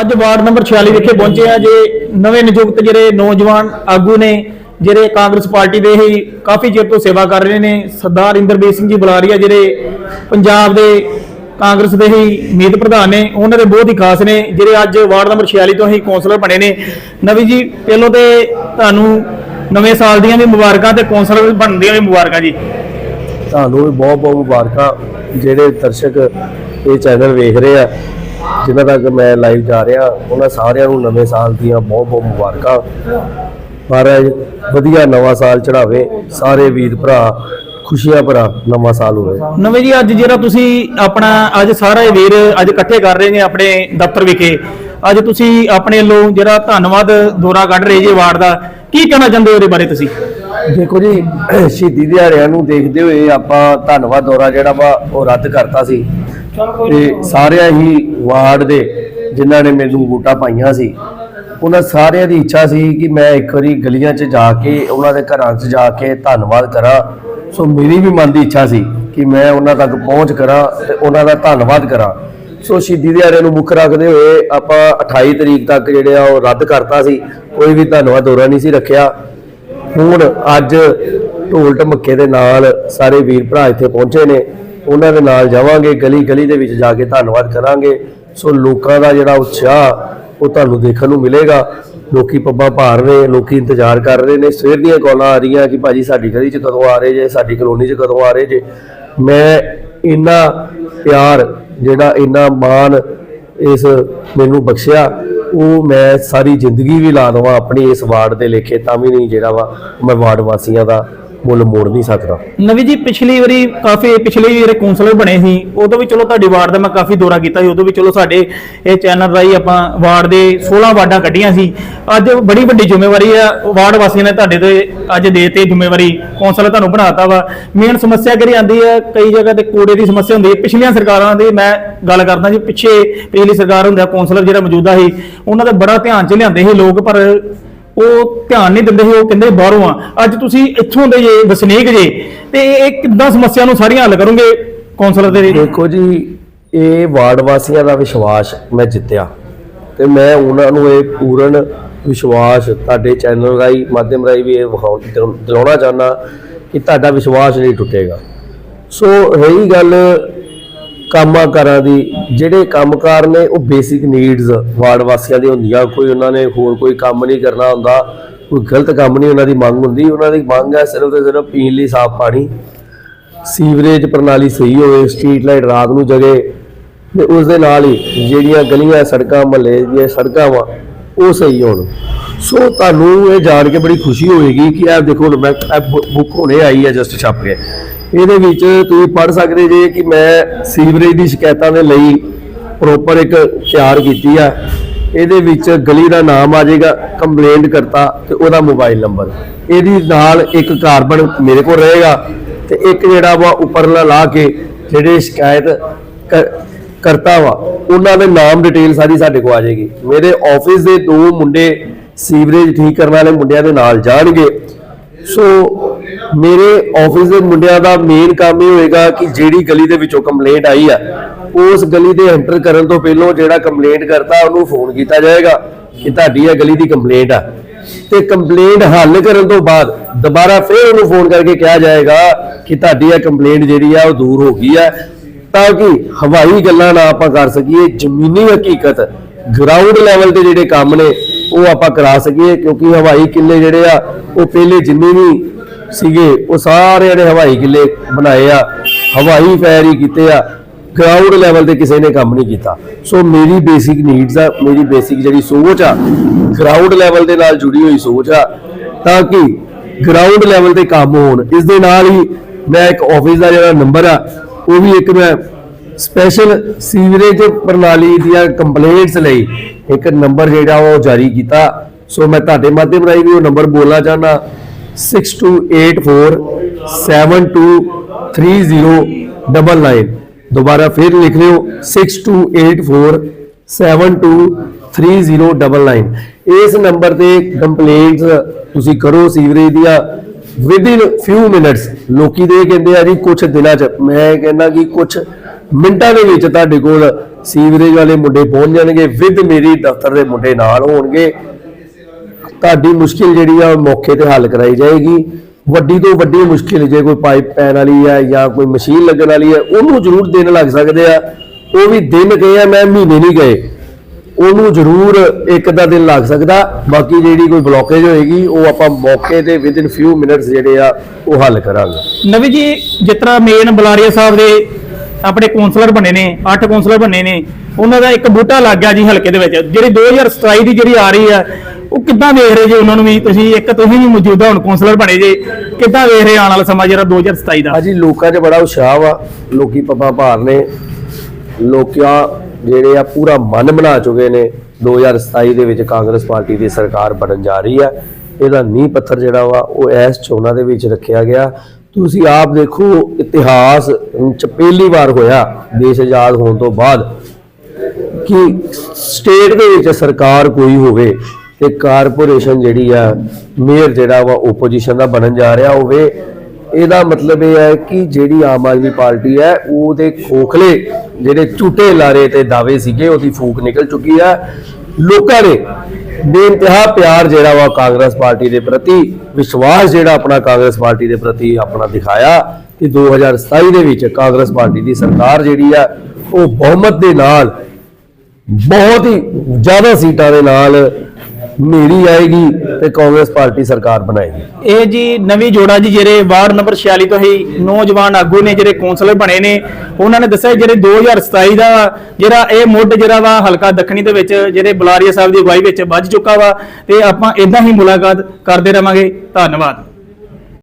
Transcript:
ਅੱਜ ward number 46 ਵਿਖੇ ਪਹੁੰਚੇ ਆ ਜੇ ਨਵੇਂ ਨਿਯੁਕਤ ਜਿਹੜੇ ਨੌਜਵਾਨ ਆਗੂ ਨੇ, ਜਿਹੜੇ ਕਾਂਗਰਸ ਪਾਰਟੀ ਦੇ ਹੀ ਕਾਫੀ ਚਿਰ ਤੋਂ ਸੇਵਾ ਕਰ ਰਹੇ ਨੇ, ਸਰਦਾਰ ਇੰਦਰਬੀਰ ਸਿੰਘ ਜੀ ਬੁਲਾਰੀਆ ਜਿਹੜੇ ਪੰਜਾਬ ਦੇ ਕਾਂਗਰਸ ਦੇ ਹੀ ਮੀਤ ਪ੍ਰਧਾਨ ਨੇ, ਉਹਨਾਂ ਦੇ ਬਹੁਤ ਹੀ ਖਾਸ ਨੇ, ਜਿਹੜੇ ਅੱਜ ਵਾਰਡ ਨੰਬਰ 46 ਤੋਂ ਹੀ ਕੌਂਸਲਰ ਬਣੇ ਨੇ। ਨਵੀ ਜੀ, ਪਹਿਲੋਂ ਤੇ ਤੁਹਾਨੂੰ ਨਵੇਂ ਸਾਲ ਦੀਆਂ ਵੀ ਮੁਬਾਰਕਾਂ ਤੇ ਕੌਂਸਲਰ ਬਣਨ ਦੀਆਂ ਵੀ ਮੁਬਾਰਕਾਂ ਜੀ। ਤੁਹਾਨੂੰ ਵੀ ਬਹੁਤ ਬਹੁਤ ਮੁਬਾਰਕਾਂ, ਜਿਹੜੇ ਦਰਸ਼ਕ ਇਹ ਚੈਨਲ ਵੇਖ ਰਹੇ ਆ ਜਿਨ੍ਹਾਂ ਤੱਕ ਮੈਂ ਲਾਈਵ ਜਾ ਰਿਹਾ ਉਹਨਾਂ ਸਾਰਿਆਂ ਨੂੰ ਨਵੇਂ ਸਾਲ ਦੀਆਂ ਬਹੁਤ ਬਹੁਤ ਮੁਬਾਰਕਾਂ। ਮਹਾਰਾਜ ਵਧੀਆ ਨਵਾਂ ਸਾਲ ਚੜਾਵੇ ਸਾਰੇ ਵੀਰ ਭਰਾ ਖੁਸ਼ੀਆਂ ਭਰਾ ਨਵਾਂ ਸਾਲ ਹੋਵੇ। ਨਵੇਂ ਜੀ ਅੱਜ ਜਿਹੜਾ ਤੁਸੀਂ ਆਪਣਾ ਅੱਜ ਸਾਰੇ ਵੀਰ ਅੱਜ ਇਕੱਠੇ ਕਰ ਰਹੇ ਨੇ ਆਪਣੇ ਦਫ਼ਤਰ ਵਿਖੇ ਅੱਜ ਤੁਸੀਂ ਆਪਣੇ ਵੱਲੋਂ ਜਿਹੜਾ ਧੰਨਵਾਦ ਦੌਰਾ ਕੱਢ ਰਹੇ ਜੀ ਵਾਰਡ ਦਾ ਕੀ ਕਹਿਣਾ ਚਾਹੁੰਦੇ ਹੋ ਇਹਦੇ ਬਾਰੇ ਤੁਸੀਂ? ਦੇਖੋ ਜੀ ਸ਼ਹੀਦੀ ਦਿਹਾੜਿਆਂ ਨੂੰ ਦੇਖਦੇ ਹੋਏ ਆਪਾਂ ਧੰਨਵਾਦ ਦੌਰਾ ਜਿਹੜਾ ਵਾ ਉਹ ਰੱਦ ਕਰਤਾ ਸੀ। ਤੇ ਸਾਰਿਆਂ ਹੀ ਵਾਰਡ ਦੇ ਜਿਨ੍ਹਾਂ ਨੇ ਮੈਨੂੰ ਵੋਟਾਂ ਪਾਈਆਂ ਸੀ, ਉਹਨਾਂ ਸਾਰਿਆਂ ਦੀ ਇੱਛਾ ਸੀ ਕਿ ਮੈਂ ਇੱਕ ਵਾਰੀ ਗਲੀਆਂ 'ਚ ਜਾ ਕੇ, ਉਹਨਾਂ ਦੇ ਘਰਾਂ 'ਚ ਜਾ ਕੇ ਧੰਨਵਾਦ ਕਰਾਂ। ਸੋ ਮੇਰੀ ਵੀ ਮਨ ਦੀ ਇੱਛਾ ਸੀ ਕਿ ਮੈਂ ਉਹਨਾਂ ਤੱਕ ਪਹੁੰਚ ਕਰਾਂ ਤੇ ਉਹਨਾਂ ਦਾ ਧੰਨਵਾਦ ਕਰਾਂ। ਸੋ ਸ਼ਹੀਦੀ ਦਿਹਾੜੇ ਨੂੰ ਮੁੱਖ ਰੱਖਦੇ ਹੋਏ ਆਪਾਂ 28 ਤਰੀਕ ਤੱਕ ਜਿਹੜੇ ਆ ਉਹ ਰੱਦ ਕਰਤਾ ਸੀ, ਕੋਈ ਵੀ ਧੰਨਵਾਦ ਦੌਰਾ ਨਹੀਂ ਸੀ ਰੱਖਿਆ। ਹੁਣ ਅੱਜ ਢੋਲ ਢਮੱਕੇ ਦੇ ਨਾਲ ਸਾਰੇ ਵੀਰ ਭਰਾ ਇੱਥੇ ਪਹੁੰਚੇ ਨੇ। ਉਹਨਾਂ ਦੇ ਨਾਲ ਜਾਵਾਂਗੇ, ਗਲੀ ਗਲੀ ਦੇ ਵਿੱਚ ਜਾ ਕੇ ਧੰਨਵਾਦ ਕਰਾਂਗੇ। ਸੋ ਲੋਕਾਂ ਦਾ ਜਿਹੜਾ ਉਤਸ਼ਾਹ, ਉਹ ਤੁਹਾਨੂੰ ਦੇਖਣ ਨੂੰ ਮਿਲੇਗਾ। ਲੋਕੀ ਪੱਬਾਂ ਭਾਰ ਰਹੇ, ਲੋਕੀ ਇੰਤਜ਼ਾਰ ਕਰ ਰਹੇ ਨੇ। ਸਵੇਰ ਦੀਆਂ ਕਾਲਾਂ ਆ ਰਹੀਆਂ ਕਿ ਭਾਜੀ ਸਾਡੀ ਗਲੀ 'ਚ ਕਦੋਂ ਆ ਰਹੇ ਜੇ, ਸਾਡੀ ਕਲੋਨੀ 'ਚ ਕਦੋਂ ਆ ਰਹੇ ਜੇ। ਮੈਂ ਇੰਨਾ ਪਿਆਰ, ਜਿਹੜਾ ਇੰਨਾ ਮਾਣ ਇਸ ਮੈਨੂੰ ਬਖਸ਼ਿਆ, ਉਹ ਮੈਂ ਸਾਰੀ ਜ਼ਿੰਦਗੀ ਵੀ ਲਾ ਦਵਾਂ ਆਪਣੀ ਇਸ ਵਾਰਡ ਦੇ ਲੇਖੇ, ਤਾਂ ਵੀ ਨਹੀਂ ਜਿਹੜਾ ਵਾ, ਮੈਂ ਵਾਰਡ ਵਾਸੀਆਂ ਦਾ ਮੁੱਲ ਮੋੜ ਨਹੀਂ ਸਕਦਾ। ਨਵੀ ਜੀ, ਪਿਛਲੀ ਵਾਰੀ ਕਾਫੀ, ਪਿਛਲੇ ਜਿਹੜੇ ਕੌਂਸਲਰ ਬਣੇ ਸੀ, ਉਦੋਂ ਵੀ ਚਲੋ ਤੁਹਾਡੀ ਵਾਰਡ ਦਾ ਮੈਂ ਕਾਫੀ ਦੌਰਾ ਕੀਤਾ ਸੀ, ਉਦੋਂ ਵੀ ਚਲੋ ਸਾਡੇ ਇਹ ਚੈਨਲ ਰਾਹੀਂ ਆਪਾਂ ਵਾਰਡ ਦੇ 16 ਵਾਰਡਾਂ ਕੱਢੀਆਂ ਸੀ। ਅੱਜ ਬੜੀ ਵੱਡੀ ਜ਼ਿੰਮੇਵਾਰੀ ਆ, ਵਾਰਡ ਵਾਸੀਆਂ ਨੇ ਤੁਹਾਡੇ ਤੇ ਅੱਜ ਦੇ ਜ਼ਿੰਮੇਵਾਰੀ ਕੌਂਸਲਰ ਤੁਹਾਨੂੰ ਬਣਾਤਾ ਵਾ। ਮੇਨ ਸਮੱਸਿਆ ਕਿਹੜੀ ਆਂਦੀ ਹੈ ਕਈ ਜਗ੍ਹਾ ਤੇ ਕੂੜੇ ਦੀ ਸਮੱਸਿਆ ਹੁੰਦੀ ਹੈ ਪਿਛਲੀਆਂ ਸਰਕਾਰਾਂ ਦੀ ਮੈਂ ਗੱਲ ਕਰਦਾ ਜੀ, ਪਿੱਛੇ ਪਿਛਲੀ ਸਰਕਾਰ ਹੁੰਦਾ ਕੌਂਸਲਰ ਜਿਹੜਾ ਮੌਜੂਦਾ ਸੀ, ਉਹਨਾਂ ਦਾ ਬੜਾ ਧਿਆਨ ਚ ਲਿਆਂਦੇ ਸੀ ਲੋਕ, ਪਰ ਉਹ ਧਿਆਨ ਨਹੀਂ ਦਿੰਦੇ ਸੀ, ਉਹ ਕਹਿੰਦੇ ਬਾਹਰੋਂ ਆ। ਅੱਜ ਤੁਸੀਂ ਇੱਥੋਂ ਦੇ ਜੇ, ਵਸਨੀਕ ਜੇ, ਤੇ ਇਹ ਕਿੱਦਾਂ ਸਮੱਸਿਆ ਨੂੰ ਸਾਰੀਆਂ ਹੱਲ ਕਰੋਗੇ ਕੌਂਸਲਰ ਦੇ ਦੇਖੋ ਜੀ, ਇਹ ਵਾਰਡ ਵਾਸੀਆਂ ਦਾ ਵਿਸ਼ਵਾਸ ਮੈਂ ਜਿੱਤਿਆ। ਤੇ ਮੈਂ ਉਹਨਾਂ ਨੂੰ ਇਹ ਪੂਰਨ ਵਿਸ਼ਵਾਸ ਤੁਹਾਡੇ ਚੈਨਲ ਰਾਹੀਂ, ਮਾਧਿਅਮ ਰਾਹੀਂ ਵੀ ਇਹ ਵਿਖਾਉਣ ਦਿਲ- ਦਿਲਾਉਣਾ ਚਾਹੁੰਦਾ ਕਿ ਤੁਹਾਡਾ ਵਿਸ਼ਵਾਸ ਨਹੀਂ ਟੁੱਟੇਗਾ। ਸੋ ਰਹੀ ਗੱਲ ਕੰਮਾਂ ਕਾਰਾਂ ਦੀ, ਜਿਹੜੇ ਕੰਮਕਾਰ ਨੇ ਉਹ ਬੇਸਿਕ ਨੀਡਸ ਵਾਰਡ ਵਾਸੀਆਂ ਦੀ ਹੁੰਦੀਆਂ। ਕੋਈ ਉਹਨਾਂ ਨੇ ਹੋਰ ਕੋਈ ਕੰਮ ਨਹੀਂ ਕਰਨਾ ਹੁੰਦਾ, ਕੋਈ ਗਲਤ ਕੰਮ ਨਹੀਂ ਉਹਨਾਂ ਦੀ ਮੰਗ ਹੁੰਦੀ। ਉਹਨਾਂ ਦੀ ਮੰਗ ਹੈ ਸਿਰਫ ਤੇ ਸਿਰਫ ਪੀਣ ਲਈ ਸਾਫ਼ ਪਾਣੀ। ਸੀਵਰੇਜ ਪ੍ਰਣਾਲੀ ਸਹੀ ਹੋਵੇ ਸਟਰੀਟ ਲਾਈਟ ਰਾਤ ਨੂੰ ਜਗੇ, ਤੇ ਉਸ ਦੇ ਨਾਲ ਹੀ ਜਿਹੜੀਆਂ ਗਲੀਆਂ, ਸੜਕਾਂ, ਮਹੱਲੇ ਦੀਆਂ ਸੜਕਾਂ ਵਾ ਉਹ ਸਹੀ ਹੋਣ। ਸੋ ਤੁਹਾਨੂੰ ਇਹ ਜਾਣ ਕੇ ਬੜੀ ਖੁਸ਼ੀ ਹੋਏਗੀ ਕਿ ਇਹ ਦੇਖੋ ਮੈਂ ਬੁੱਕ ਹੁਣੇ ਆਈ ਹੈ ਜਸਟ ਛਪ ਕੇ। ਇਹਦੇ ਵਿੱਚ ਤੁਸੀਂ ਪੜ੍ਹ ਸਕਦੇ ਜੇ ਕਿ ਮੈਂ ਸੀਵਰੇਜ ਦੀ ਸ਼ਿਕਾਇਤਾਂ ਦੇ ਲਈ ਪ੍ਰੋਪਰ ਇੱਕ ਤਿਆਰ ਕੀਤੀ ਆ। ਇਹਦੇ ਵਿੱਚ ਗਲੀ ਦਾ ਨਾਮ ਆ ਜਾਏਗਾ ਕੰਪਲੇਂਟ ਕਰਤਾ ਤੇ ਉਹਦਾ ਮੋਬਾਈਲ ਨੰਬਰ ਇਹਦੀ ਨਾਲ ਇੱਕ ਕਾਰਬਨ ਮੇਰੇ ਕੋਲ ਰਹੇਗਾ ਤੇ ਇੱਕ ਜਿਹੜਾ ਵਾ ਉੱਪਰਲਾ ਲਾ ਕੇ ਜਿਹੜੇ ਸ਼ਿਕਾਇਤ ਕਰ- ਕਰਤਾ ਵਾ, ਉਹਨਾਂ ਦੇ ਨਾਮ ਡਿਟੇਲ ਸਾਰੀ ਸਾਡੇ ਕੋਲ ਆ ਜਾਏਗੀ। ਮੇਰੇ ਆਫਿਸ ਦੇ ਦੋ ਮੁੰਡੇ ਸੀਵਰੇਜ ਠੀਕ ਕਰਨ ਵਾਲੇ ਮੁੰਡਿਆਂ ਦੇ ਨਾਲ ਜਾਣਗੇ। ਸੋ ਮੇਰੇ ਆਫਿਸ ਦੇ ਮੁੰਡਿਆਂ ਦਾ ਮੇਨ ਕੰਮ ਇਹ ਹੋਏਗਾ ਕਿ ਜਿਹੜੀ ਗਲੀ ਦੇ ਵਿੱਚੋਂ ਕੰਪਲੇਂਟ ਆਈ ਆ, ਉਸ ਗਲੀ ਦੇ ਐਂਟਰ ਕਰਨ ਤੋਂ ਪਹਿਲਾਂ ਜਿਹੜਾ ਕੰਪਲੇਂਟ ਕਰਤਾ, ਉਹਨੂੰ ਫੋਨ ਕੀਤਾ ਜਾਏਗਾ ਕਿ ਤੁਹਾਡੀ ਇਹ ਗਲੀ ਦੀ ਕੰਪਲੇਂਟ ਆ। ਤੇ ਕੰਪਲੇਂਟ ਹੱਲ ਕਰਨ ਤੋਂ ਬਾਅਦ ਦੁਬਾਰਾ ਫਿਰ ਉਹਨੂੰ ਫੋਨ ਕਰਕੇ ਕਿਹਾ ਜਾਏਗਾ ਕਿ ਤੁਹਾਡੀ ਇਹ ਕੰਪਲੇਂਟ ਜਿਹੜੀ ਆ, ਉਹ ਦੂਰ ਹੋ ਗਈ ਆ। ਤਾਂ ਕਿ ਹਵਾਈ ਗੱਲਾਂ ਨਾ ਆਪਾਂ ਕਰ ਸਕੀਏ, ਜ਼ਮੀਨੀ ਹਕੀਕਤ ਗਰਾਊਂਡ ਲੈਵਲ ਤੇ ਜਿਹੜੇ ਕੰਮ ਨੇ, ਉਹ ਆਪਾਂ ਕਰਾ ਸਕੀਏ, ਕਿਉਂਕਿ ਹਵਾਈ ਕਿੱਲੇ ਜਿਹੜੇ ਆ, ਉਹ ਪਹਿਲੇ ਜਿੰਨੇ ਵੀ ਸੀਗੇ, ਉਹ ਸਾਰਿਆਂ ਨੇ ਹਵਾਈ ਕਿੱਲੇ ਬਣਾਏ ਆ, ਹਵਾਈ ਫਾਇਰ ਹੀ ਕੀਤੇ ਆ ਗਰਾਊਂਡ ਲੈਵਲ ਤੇ ਕਿਸੇ ਨੇ ਕੰਮ ਨਹੀਂ ਕੀਤਾ। ਸੋ ਮੇਰੀ ਬੇਸਿਕ ਨੀਡਸ ਆ, ਮੇਰੀ ਬੇਸਿਕ ਜਿਹੜੀ ਸੋਚ ਆ ਗਰਾਊਂਡ ਲੈਵਲ ਦੇ ਨਾਲ ਜੁੜੀ ਹੋਈ ਸੋਚ ਆ, ਤਾਂ ਕਿ ਗਰਾਊਂਡ ਲੈਵਲ ਤੇ ਕੰਮ ਹੋਣ। ਇਸ ਦੇ ਨਾਲ ਹੀ ਮੈਂ ਇੱਕ ਆਫਿਸ ਦਾ ਜਿਹੜਾ ਨੰਬਰ ਆ ਉਹ ਵੀ ਇੱਕ ਮੈਂ ਸਪੈਸ਼ਲ ਸੀਵਰੇਜ ਪ੍ਰਣਾਲੀ ਦੀਆਂ ਕੰਪਲੇਂਟਸ ਲਈ ਇੱਕ ਨੰਬਰ ਜਿਹੜਾ ਉਹ ਜਾਰੀ ਕੀਤਾ। ਸੋ ਮੈਂ ਤੁਹਾਡੇ ਮਾਧਿਅਮ ਰਾਹੀਂ ਵੀ ਉਹ ਨੰਬਰ ਬੋਲਣਾ ਚਾਹਨਾ 6284723099 ਦੁਬਾਰਾ ਫਿਰ ਲਿਖ ਲਿਓ। 6284723099 ਇਸ ਨੰਬਰ ਤੇ ਕੰਪਲੇਂਟਸ ਤੁਸੀਂ ਕਰੋ ਸੀਵਰੇਜ ਦੀਆਂ। ਵਿਦ ਇਨ ਫਿਊ ਮਿੰਟਸ ਲੋਕੀ ਦੇ ਕਹਿੰਦੇ ਆ ਜੀ ਕੁਝ ਦਿਨਾਂ ਚ। ਮੈਂ ਕਹਿੰਦਾ ਕਿ ਕੁਝ ਮਿੰਟਾਂ ਦੇ ਵਿੱਚ ਤੁਹਾਡੇ ਕੋਲ ਸੀਵਰੇਜ ਵਾਲੇ ਮੁੰਡੇ ਪਹੁੰਚ ਜਾਣਗੇ ਵਿਦ ਮੇਰੀ ਦਫ਼ਤਰ ਦੇ ਮੁੰਡੇ ਨਾਲ ਹੋਣਗੇ। ਤੁਹਾਡੀ ਮੁਸ਼ਕਿਲ ਜਿਹੜੀ ਆ, ਉਹ ਮੌਕੇ ਤੇ ਹੱਲ ਕਰਾਈ ਜਾਏਗੀ। ਵੱਡੀ ਤੋਂ ਵੱਡੀ ਮੁਸ਼ਕਿਲ, ਜੇ ਕੋਈ ਪਾਈਪ ਪੈਣ ਵਾਲੀ ਹੈ ਜਾਂ ਕੋਈ ਮਸ਼ੀਨ ਲੱਗਣ ਵਾਲੀ ਹੈ ਉਹਨੂੰ ਜ਼ਰੂਰ ਦਿਨ ਲੱਗ ਸਕਦੇ ਆ। ਉਹ ਵੀ ਦਿਨ ਗਏ ਆ, ਮੈਂ ਮਹੀਨੇ ਨਹੀਂ ਗਏ। ਉਹਨੂੰ ਜ਼ਰੂਰ ਇੱਕ ਅੱਧਾ ਦਿਨ ਲੱਗ ਸਕਦਾ ਬਾਕੀ ਜਿਹੜੀ ਕੋਈ ਬਲੋਕੇਜ ਹੋਏਗੀ ਉਹ ਆਪਾਂ ਮੌਕੇ ਤੇ ਵਿਦਿਨ ਫਿਊ ਮਿੰਟਸ ਜਿਹੜੇ ਆ ਉਹ ਹੱਲ ਕਰਾਂਗੇ। ਨਵੀ ਜੀ ਜਿਸ ਤਰ੍ਹਾਂ ਮੇਨ ਬੁਲਾਰੀਆ ਸਾਹਿਬ ਦੇ ਆਪਣੇ ਕੌਂਸਲਰ ਬਣੇ ਨੇ 8 ਕੌਂਸਲਰ ਬਣੇ ਨੇ ਉਹਨਾਂ ਦਾ ਇੱਕ ਬੂਟਾ ਲੱਗ ਗਿਆ ਜੀ ਹਲਕੇ ਦੇ ਵਿੱਚ ਜਿਹੜੀ 2027 ਦੀ ਜਿਹੜੀ ਆ ਰਹੀ ਆ ਉਹ ਕਿੱਦਾਂ ਵੇਖ ਰਹੇ ਜੀ ਉਹਨਾਂ ਨੂੰ ਵੀ? ਤੁਸੀਂ ਇੱਕ ਤੁਸੀਂ ਵੀ ਮੌਜੂਦਾ ਹੁਣ ਕੌਂਸਲਰ ਬਣੇ ਜੇ ਕਿੱਦਾਂ ਵੇਖ ਰਹੇ ਆਉਣ ਵਾਲਾ ਸਮਾਂ ਜਿਹੜਾ 2027 ਦਾ? ਹਾਂਜੀ ਲੋਕਾਂ 'ਚ ਬੜਾ ਉਤਸ਼ਾਹ ਵਾ ਲੋਕੀ ਪੱਪਾ ਭਾਰ ਨੇ ਲੋਕਿਆ ਜਿਹੜੇ ਆ ਪੂਰਾ ਮਨ ਬਣਾ ਚੁੱਕੇ ਨੇ 2027 ਦੇ ਵਿੱਚ ਕਾਂਗਰਸ ਪਾਰਟੀ ਦੀ ਸਰਕਾਰ ਬਣਨ ਜਾ ਰਹੀ ਆ। ਇਹਦਾ ਨੀਂਹ ਪੱਥਰ ਜਿਹੜਾ ਵਾ, ਉਹ ਇਸ ਚੋਣਾਂ ਦੇ ਵਿੱਚ ਰੱਖਿਆ ਗਿਆ। ਤੁਸੀਂ ਆਪ ਦੇਖੋ, ਇਤਿਹਾਸ 'ਚ ਪਹਿਲੀ ਵਾਰ ਹੋਇਆ, ਦੇਸ਼ ਆਜ਼ਾਦ ਹੋਣ ਤੋਂ ਬਾਅਦ, ਕਿ ਸਟੇਟ ਦੇ ਵਿੱਚ ਸਰਕਾਰ ਕੋਈ ਹੋਵੇ ਤੇ ਕਾਰਪੋਰੇਸ਼ਨ ਜਿਹੜੀ ਆ, ਮੇਅਰ ਜਿਹੜਾ ਵਾ ਓਪੋਜੀਸ਼ਨ ਦਾ ਬਣਨ ਜਾ ਰਿਹਾ ਹੋਵੇ। ਇਹਦਾ ਮਤਲਬ ਇਹ ਹੈ ਕਿ ਜਿਹੜੀ ਆਮ ਆਦਮੀ ਪਾਰਟੀ ਹੈ, ਉਹਦੇ ਖੋਖਲੇ ਜਿਹੜੇ ਝੂਠੇ ਲਾਰੇ ਤੇ ਦਾਅਵੇ ਸੀਗੇ, ਉਹਦੀ ਫੂਕ ਨਿਕਲ ਚੁੱਕੀ ਹੈ ਲੋਕਾਂ ਨੇ ਬੇਇੰਤਹਾ ਪਿਆਰ ਜਿਹੜਾ ਵਾ ਕਾਂਗਰਸ ਪਾਰਟੀ ਦੇ ਪ੍ਰਤੀ, ਵਿਸ਼ਵਾਸ ਜਿਹੜਾ ਆਪਣਾ ਕਾਂਗਰਸ ਪਾਰਟੀ ਦੇ ਪ੍ਰਤੀ ਆਪਣਾ ਦਿਖਾਇਆ ਕਿ 2027 ਦੇ ਵਿੱਚ ਕਾਂਗਰਸ ਪਾਰਟੀ ਦੀ ਸਰਕਾਰ ਜਿਹੜੀ ਆ, ਉਹ ਬਹੁਮਤ ਦੇ ਨਾਲ, ਬਹੁਤ ਹੀ ਜ਼ਿਆਦਾ ਸੀਟਾਂ ਦੇ ਨਾਲ ਮੇਰੀ ਆਏਗੀ ਤੇ ਕਾਂਗਰਸ ਪਾਰਟੀ ਸਰਕਾਰ ਬਣਾਏਗੀ। ਇਹ ਜੀ ਨਵੀਂ ਜੋੜਾ ਜੀ, ਜਿਹੜੇ ਵਾਰਡ ਨੰਬਰ 46 ਤੋਂ ਹੀ ਨੌਜਵਾਨ ਆਗੂ ਨੇ, ਜਿਹੜੇ ਕੌਂਸਲਰ ਬਣੇ ਨੇ, ਉਹਨਾਂ ਨੇ ਦੱਸਿਆ ਜਿਹੜੇ 2027 ਦਾ ਜਿਹੜਾ ਇਹ ਮੁੱਢ ਜਿਹੜਾ ਵਾ ਹਲਕਾ ਦੱਖਣੀ ਦੇ ਵਿੱਚ, ਜਿਹੜੇ ਬੁਲਾਰੀਆ ਸਾਹਿਬ ਦੀ ਅਗਵਾਈ ਵਿੱਚ ਵੱਜ ਚੁੱਕਾ ਵਾ, ਤੇ ਆਪਾਂ ਇਦਾਂ ਹੀ ਮੁਲਾਕਾਤ ਕਰਦੇ ਰਵਾਂਗੇ। ਧੰਨਵਾਦ।